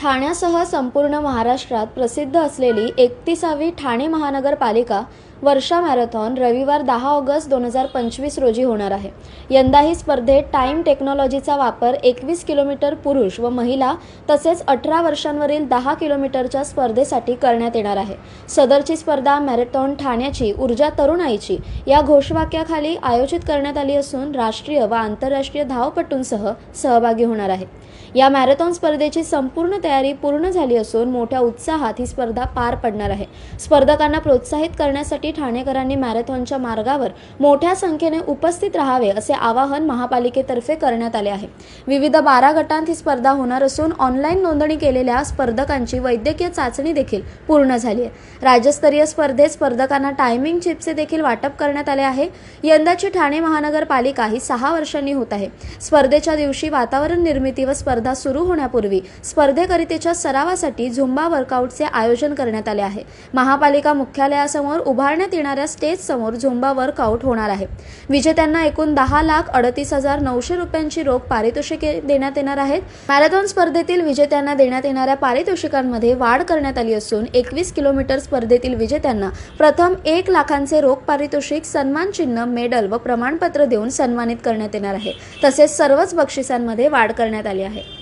ठाण्यासह संपूर्ण महाराष्ट्रात प्रसिद्ध असलेली एकतीसावी ठाणे महानगरपालिका वर्षा मॅरेथॉन रविवार दहा ऑगस्ट दोन हजार पंचवीस रोजी होणार आहे. यंदाही स्पर्धेत टाईम टेक्नॉलॉजीचा वापर एकवीस किलोमीटर पुरुष व महिला तसेच अठरा वर्षांवरील दहा किलोमीटरच्या स्पर्धेसाठी करण्यात येणार आहे. सदरची स्पर्धा मॅरेथॉन ठाण्याची ऊर्जा तरुणाईची या घोषवाक्याखाली आयोजित करण्यात आली असून राष्ट्रीय व आंतरराष्ट्रीय धावपटूंसह सहभागी होणार आहे. या मॅरेथॉन स्पर्धेची संपूर्ण तयारी पूर्ण झाली असून मोठ्या उत्साहात ही स्पर्धा पार पडणार आहे. स्पर्धकांना प्रोत्साहित करण्यासाठी ठाणेकरांनी मॅरेथॉनच्या मार्गावर मोठ्या संख्येने उपस्थित राहावे असे आवाहन महापालिकेतर्फे करण्यात आले आहे. विविध बारा गटांत ही स्पर्धा होणार असून ऑनलाईन नोंदणी केलेल्या स्पर्धकांची वैद्यकीय चाचणी देखील पूर्ण झाली आहे. राज्यस्तरीय स्पर्धेत स्पर्धकांना टायमिंग चिपचे देखील वाटप करण्यात आले आहे. यंदाची ठाणे महानगरपालिका ही सहा वर्षांनी होत आहे. स्पर्धेच्या दिवशी वातावरण निर्मिती व स्पर्धा सुरू होण्यापूर्वी स्पर्धेकरितेच्या सरावासाठी झुंबा वर्कआउटचे आयोजन करण्यात आले आहे. महापालिका मुख्यालयासमोर उभारण्यात येणाऱ्या स्टेज समोर झुंबा वर्कआउट होणार आहे. विजेत्यांना एकूण दहा लाख अडतीस हजार नऊशे रुपयांची रोख पारितोषिके देण्यात येणार आहेत. मॅरेथॉन स्पर्धेतील विजेत्यांना देण्यात येणाऱ्या पारितोषिकांमध्ये वाढ करण्यात आली असून एकवीस किलोमीटर स्पर्धेतील विजेत्यांना प्रथम एक लाखांचे रोख पारितोषिक सन्मान चिन्ह मेडल व प्रमाणपत्र देऊन सन्मानित करण्यात येणार आहे. तसेच सर्वच बक्षिसांमध्ये वाढ करण्यात आली आहे.